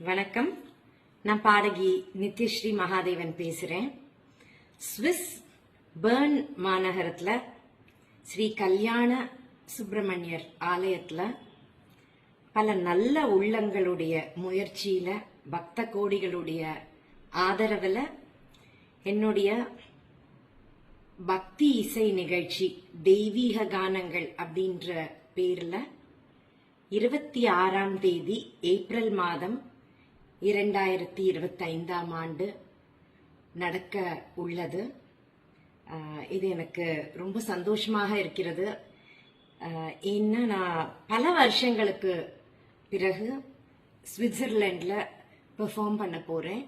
வணக்கம். நான் பாடகி நித்யஸ்ரீ மகாதேவன் பேசுறேன். ஸ்விஸ் பேர்ன் மாநகரத்துல ஸ்ரீ கல்யாண சுப்பிரமணியர் ஆலயத்துல பல நல்ல உள்ளங்களுடைய முயற்சியில பக்த கோடிகளுடைய ஆதரவுல என்னுடைய பக்தி இசை நிகழ்ச்சி தெய்வீக கானங்கள் அப்படின்ற பேர்ல இருபத்தி ஆறாம் தேதி ஏப்ரல் மாதம் இரண்டாயிரத்தி இருபத்தைந்தாம் ஆண்டு நடக்க உள்ளது. இது எனக்கு ரொம்ப சந்தோஷமாக இருக்கிறது. இன்னும் ஏன்னா நான் பல வருஷங்களுக்கு பிறகு சுவிட்சர்லாண்டில் பெர்ஃபார்ம் பண்ண போகிறேன்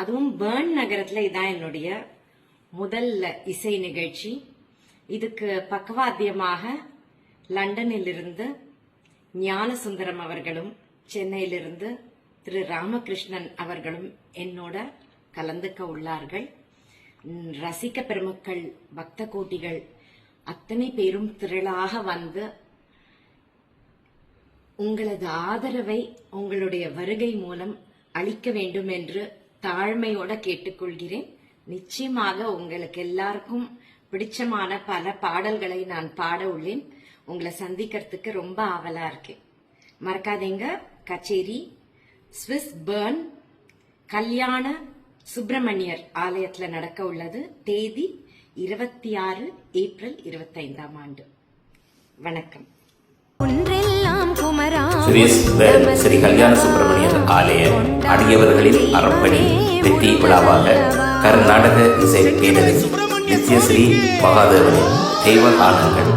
அதுவும் பேர்ன் நகரத்தில் இதான் என்னுடைய முதல் இசை நிகழ்ச்சி. இதுக்கு பக்கவாத்தியமாக லண்டனிலிருந்து ஞானசுந்தரம் அவர்களும் சென்னையிலிருந்து திரு ராமகிருஷ்ணன் அவர்களும் என்னோட கலந்துக்க உள்ளார்கள். ரசிக்க ரசிக பெருமக்கள் பக்த கோட்டிகள் அத்தனை பேரும் திரளாக வந்து உங்களது ஆதரவை உங்களுடைய வருகை மூலம் அளிக்க வேண்டும் என்று தாழ்மையோட கேட்டுக்கொள்கிறேன். நிச்சயமாக உங்களுக்கு எல்லாருக்கும் பிடிச்சமான பல பாடல்களை நான் பாட உள்ளேன். உங்களை சந்திக்கிறதுக்கு ரொம்ப ஆவலா இருக்கேன். மறக்காதீங்க. கச்சேரி ஸ்விஸ் பேர்ன் கல்யாண சுப்பிரமணியர் ஆலயத்துல நடக்க உள்ளது. தேதி இருபத்தி ஆறு ஏப்ரல் இருபத்தைந்தாம் ஆண்டு. வணக்கம். ஸ்ரீ கல்யாண சுப்பிரமணியர் ஆலய அடியவர்களின் அறப்பணி வெற்றி விழாவாக கர்நாடக இசை பேரரசு நித்யஸ்ரீ மகாதேவனின் தெய்வ காலங்கள்.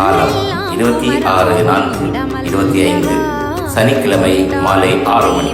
காலம் இருபத்தி ஆறு நான்கு இருபத்தி ஐந்து. சனிக்கிழமை மாலை ஆறு மணி.